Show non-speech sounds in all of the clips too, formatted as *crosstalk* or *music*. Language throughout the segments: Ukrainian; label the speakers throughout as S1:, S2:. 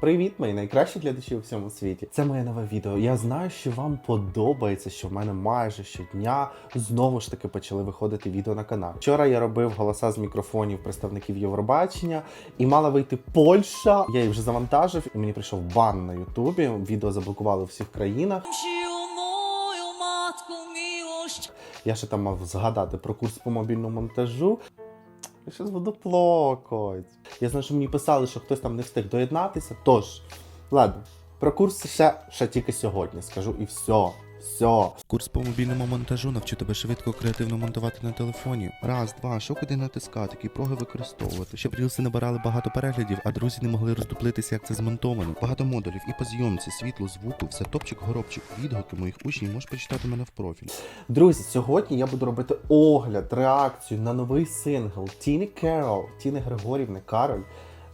S1: Привіт, мої найкращі глядачі у всьому світі. Це моє нове відео. Я знаю, що вам подобається, що в мене майже щодня знову ж таки почали виходити відео на канал. Вчора я робив голоса з мікрофонів представників Євробачення і мала вийти Польща. Я її вже завантажив, і мені прийшов бан на Ютубі. Відео заблокували у всіх країнах. Я ще там мав згадати про курс по мобільному монтажу. Щас буду плакати. Я знаю, що мені писали, що хтось там не встиг доєднатися. Тож, ладно, про курс ще, ще тільки сьогодні скажу і все. Все.
S2: Курс по мобільному монтажу навчу тебе швидко креативно монтувати на телефоні. Раз, два, що куди натискати, які проги використовувати. Щоб рілси набирали багато переглядів, а друзі не могли роздуплитися, як це змонтовано. Багато модулів і по зйомці, світлу, звуку, все топчик, горобчик. Відгуки моїх учнів можеш почитати мене в профілі.
S1: Друзі, сьогодні я буду робити огляд, реакцію на новий сингл Тіни Керол, Тіни Григорівни Кароль.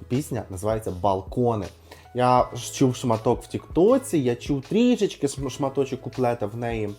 S1: Пісня називається Балкони. Я чув шматок в Тіктоці, я чув трішечки шматочок куплета в неї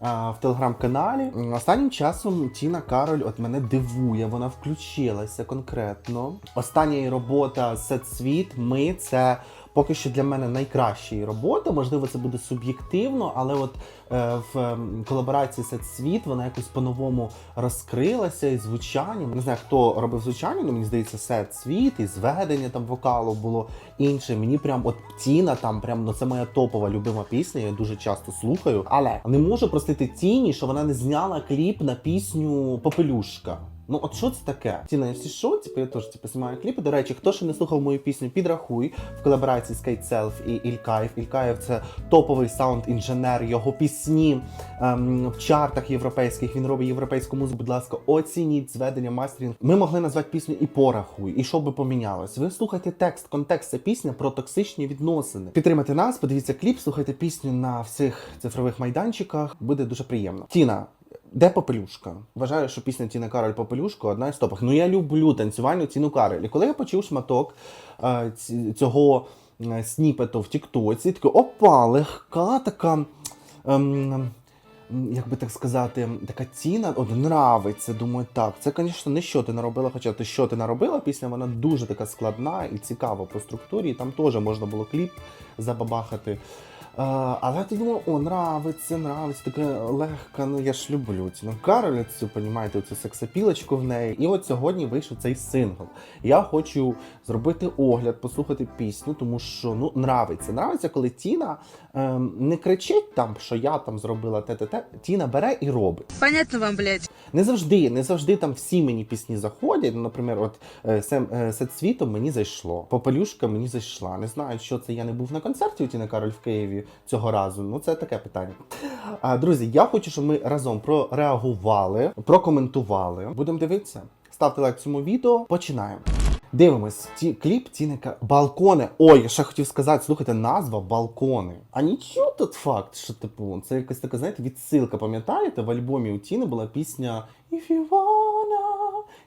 S1: в телеграм-каналі. Останнім часом Тіна Кароль от мене дивує, вона включилася конкретно. Остання її робота Сет Світ. Ми це поки що для мене найкраща її робота. Можливо, це буде суб'єктивно, але от е, в ем, колаборації Сет Світ вона якось по-новому розкрилася і звучанням. Не знаю, хто робив звучання, але мені здається, Сет Світ і зведення там вокалу було інше. Мені прям от Тіна там прям ну це моя топова любима пісня. Я дуже часто слухаю. Але не можу простити Тіні, що вона не зняла кліп на пісню Попелюшка. Ну, от що це таке? Тіна, я всі що? Типу, я теж типу, знімаю кліпи. До речі, хто ще не слухав мою пісню, підрахуй в колаборації з Self і Ількаєв. Ількаєв це топовий саунд-інженер. Його пісні ем, в чартах європейських. Він робить європейську музику. Будь ласка, оцініть зведення мастерінг. Ми могли назвати пісню і порахуй, і що би помінялось. Ви слухайте текст, контекст це пісня про токсичні відносини. Підтримайте нас, подивіться кліп, слухайте пісню на всіх цифрових майданчиках. Буде дуже приємно. Тіна. Де попелюшка? Вважаю, що пісня Тіни Кароль Попелюшка одна із топах. Ну я люблю танцювальну Тіну Кароль. І коли я почув шматок цього сніпету в Тіктоці, такий опа, легка така. Ем, як би так сказати, така ціна от нравиться. Думаю, так, це, звісно, не що ти наробила, хоча ти що ти наробила, пісня вона дуже така складна і цікава по структурі. І там теж можна було кліп забабахати. А, але ти думав, о, нравиться, нравиться, таке легка, ну я ж люблю цю. Ну, Кароль цю, понімаєте, цю сексапілочку в неї. І от сьогодні вийшов цей сингл. Я хочу зробити огляд, послухати пісню, тому що ну нравиться. Нравиться, коли Тіна ем, не кричить там, що я там зробила те-те-те. Тіна бере і робить.
S3: Понятно вам, блядь?
S1: Не завжди, не завжди там всі мені пісні заходять. Ну, наприклад, от е, Сем е, Сет світом мені зайшло. Попелюшка мені зайшла. Не знаю, що це я не був на концерті у Тіни Кароль в Києві цього разу. Ну це таке питання. А, друзі, я хочу, щоб ми разом прореагували, прокоментували. Будемо дивитися. Ставте лайк цьому відео. Починаємо. Дивимось, ті, кліп Тіника Балкони. Ой, я ще хотів сказати, слухайте, назва балкони. А нічого тут факт, що типу, це якась така, знаєте, відсилка. Пам'ятаєте, в альбомі у Тіни була пісня If you wanna,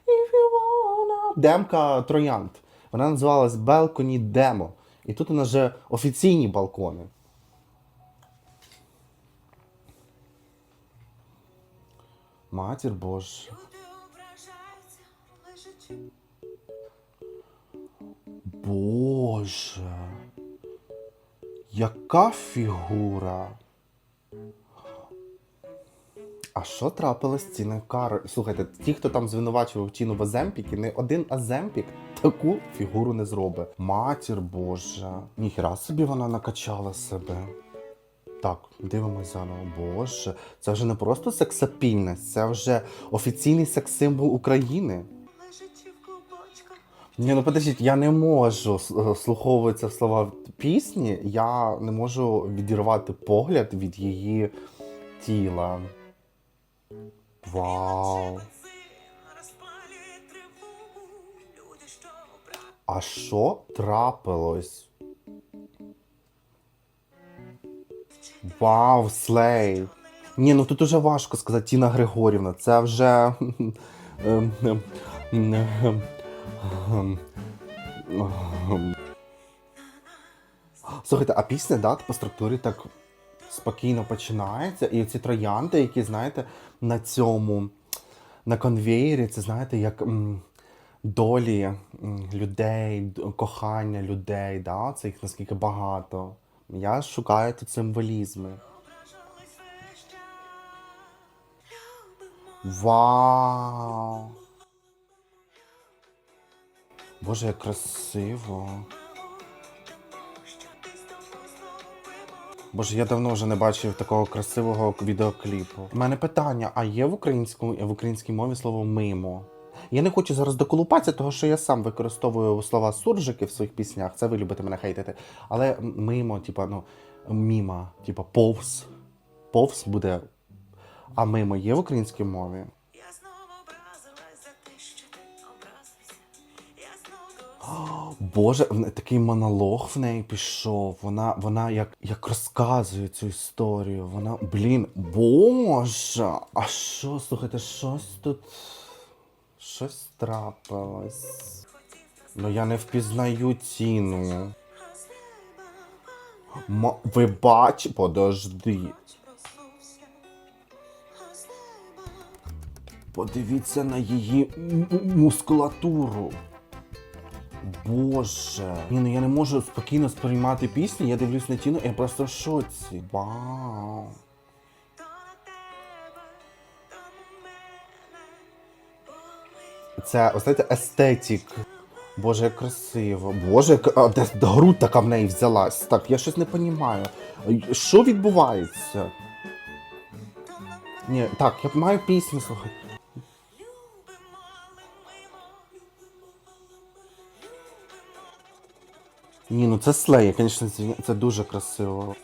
S1: if you wanna. Демка Троянд. Вона називалась Balcony Demo. І тут у нас вже офіційні балкони. Матір Божа. Боже. Яка фігура. А що трапилось з Тіною Кароль? Слухайте, ті, хто там звинувачував Тіну в Аземпіки, не один Аземпік таку фігуру не зробить. Матір Божа. Ніхера собі вона накачала себе. Так, дивимось заново. Боже, це вже не просто сексапільність, це вже офіційний секс-символ України. Ні, ну подождіть, я не можу с- слуховуватися в слова пісні, я не можу відірвати погляд від її тіла. Вау. А що трапилось? Вау, слей. Ні, ну тут уже важко сказати Тіна Григорівна. Це вже. Слухайте, а пісня да, по структурі так спокійно починається. І ці троянди, які, знаєте, на цьому, на конвеєрі, це знаєте, як м, долі м, людей, кохання людей, да? це їх наскільки багато. Я шукаю тут символізми. Вау! Боже, як красиво. Боже, я давно вже не бачив такого красивого відеокліпу. У мене питання: а є в українському в українській мові слово мимо? Я не хочу зараз доколупатися, тому що я сам використовую слова суржики в своїх піснях. Це ви любите мене хейтити. Але мимо, типа, ну, міма, типа повз. Повз буде. А мимо є в українській мові?
S3: Я знову образилась за те, що ти образився. Я знову *gasps*
S1: Боже, такий монолог в неї пішов. Вона, вона як, як розказує цю історію. Вона, блін, боже, а що, слухайте, щось тут. Щось трапилось. Ну я не впізнаю ціну. Ма, ви бач, подожди. Подивіться на її м- м- мускулатуру. Боже. Ні, ну я не можу спокійно сприймати пісню, я дивлюсь на тіну, я просто в шоці. Вау. Це, ось знаєте, естетик. Боже, як красиво. Боже, як де, грудь така в неї взялась. Так, я щось не розумію. Що відбувається? Ні, так, я маю пісню слухати. Ні, ну це слей, звісно, це дуже красиво.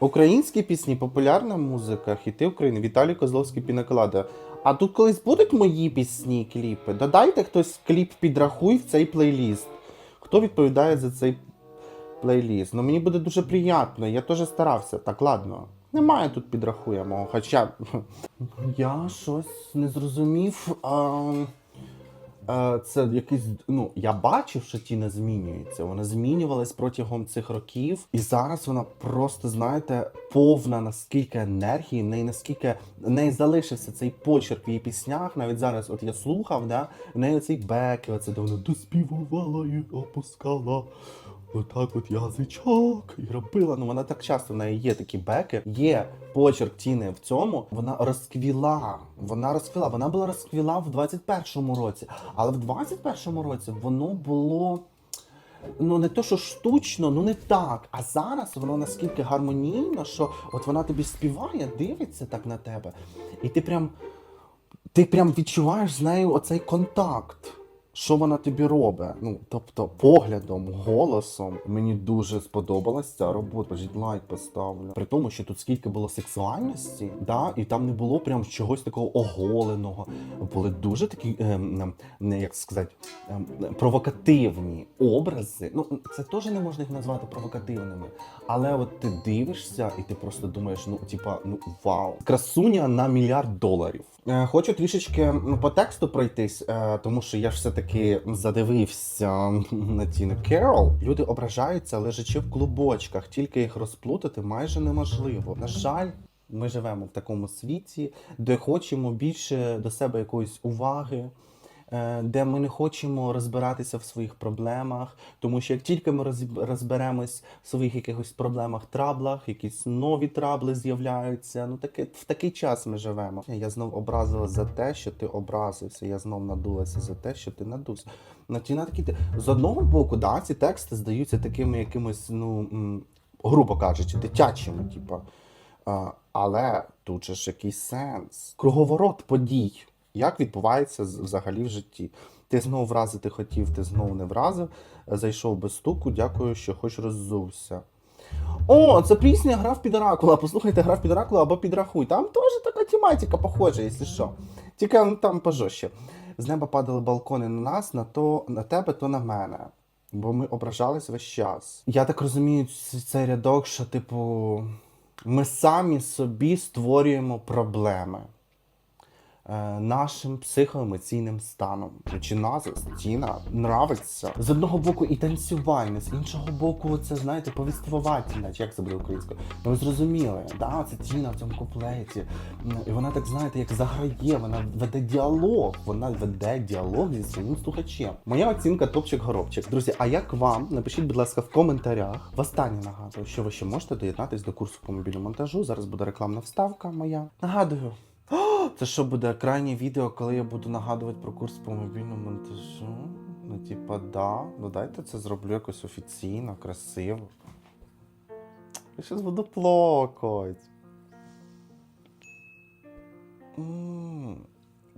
S1: Українські пісні, популярна музика, хіти України, Віталій Козловський Пінаколада. А тут колись будуть мої пісні, кліпи? Додайте хтось кліп підрахуй в цей плейліст. Хто відповідає за цей плейліст? Ну мені буде дуже приємно, я теж старався. Так, ладно. Немає тут підрахуємо, хоча *laughs* я щось не зрозумів. А... Е, Це якийсь, ну я бачив, що Тіна змінюється. Вона змінювалась протягом цих років, і зараз вона просто, знаєте, повна наскільки енергії, неї наскільки в неї залишився цей почерк в її піснях. Навіть зараз, от я слухав, да, в неї цей бек, оце де вона доспівувала і опускала. Отак от язичок і робила. Ну вона так часто в неї є такі беки. Є почерк Тіни в цьому. Вона розквіла. Вона розквіла. Вона була розквіла в 21-му році. Але в 21-му році воно було. Ну, не то, що штучно, ну не так. А зараз воно наскільки гармонійно, що от вона тобі співає, дивиться так на тебе, і ти прям, ти прям відчуваєш з нею оцей контакт. Що вона тобі робить? Ну, тобто, поглядом, голосом. Мені дуже сподобалась ця робота. Кажіть, лайк поставлю. При тому, що тут скільки було сексуальності, да, і там не було прям чогось такого оголеного. Були дуже такі, ем, ем, як сказати, ем, провокативні образи. Ну, це теж не можна їх назвати провокативними. Але от ти дивишся, і ти просто думаєш, ну, типа, ну вау, красуня на мільярд доларів. Е, Хочу трішечки м, по тексту пройтись, е, тому що я ж все-таки задивився на Тіну Керол. Люди ображаються, лежачи в клубочках, тільки їх розплутати майже неможливо. На жаль. Ми живемо в такому світі, де хочемо більше до себе якоїсь уваги, де ми не хочемо розбиратися в своїх проблемах, тому що як тільки ми розберемось в своїх якихось проблемах, траблах, якісь нові трабли з'являються. Ну таке в такий час ми живемо. Я знов образилась за те, що ти образився. Я знов надулася за те, що ти надувся. На такі з одного боку, да, ці тексти здаються такими якимось, ну грубо кажучи, дитячими, типу. Але тут же ж якийсь сенс. Круговорот подій. Як відбувається взагалі в житті? Ти знову вразити хотів, ти знову не вразив. Зайшов без стуку, дякую, що хоч роззувся. О, це пісня грав під Оракула. Послухайте, грав під Оракула або підрахуй. Там теж така тематика похожа, якщо що. Тільки там пожорстче. З неба падали балкони на нас, на то на тебе, то на мене. Бо ми ображались весь час. Я так розумію цей рядок, що, типу, ми самі собі створюємо проблеми. Е, нашим психоемоційним станом. Чи назва Тіна нравиться з одного боку і танцювальне, з іншого боку, це знаєте, повіствувательне, чи як це буде українською. Ну ви зрозуміли, да? це Тіна в цьому куплеті. І вона так знаєте, як заграє, вона веде діалог. Вона веде діалог зі своїм слухачем. Моя оцінка топчик горобчик. Друзі, а як вам? Напишіть, будь ласка, в коментарях. Востаннє нагадую, що ви ще можете доєднатись до курсу по мобільному монтажу. Зараз буде рекламна вставка моя. Нагадую. Це що буде крайнє відео, коли я буду нагадувати про курс по мобільному монтажу? Ну, типа, да. Ну дайте це зроблю якось офіційно, красиво. Я щас буду плакати.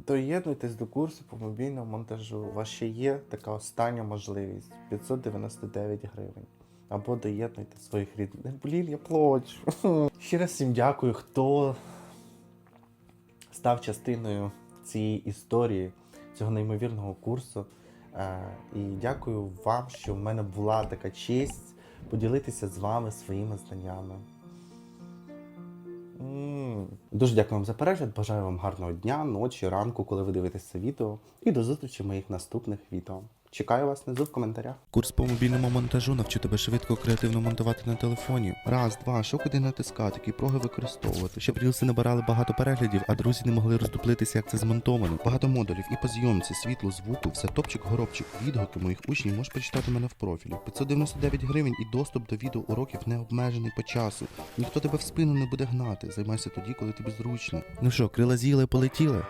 S1: Доєднуйтесь до курсу по мобільному монтажу. У вас ще є така остання можливість 599 гривень. Або доєднуйте своїх рідних. Блін, я плачу. *laughs* Ще раз всім дякую, хто став частиною цієї історії, цього неймовірного курсу. Е, І дякую вам, що в мене була така честь поділитися з вами своїми знаннями. Дуже дякую вам за перегляд. Бажаю вам гарного дня, ночі, ранку, коли ви дивитесь це відео. І до зустрічі в моїх наступних відео. Чекаю вас внизу в коментарях.
S2: Курс по мобільному монтажу навчить тебе швидко креативно монтувати на телефоні. Раз, два, що куди натискати, які проги використовувати, щоб рілси набирали багато переглядів, а друзі не могли роздуплитися, як це змонтовано. Багато модулів і по зйомці, світлу, звуку, все топчик, горобчик, відгуки моїх учнів можеш почитати мене в профілі. 599 гривень і доступ до відео уроків не обмежений по часу. Ніхто тебе в спину не буде гнати. Займайся тоді, коли тобі зручно. Ну що, крила з'їли, полетіли?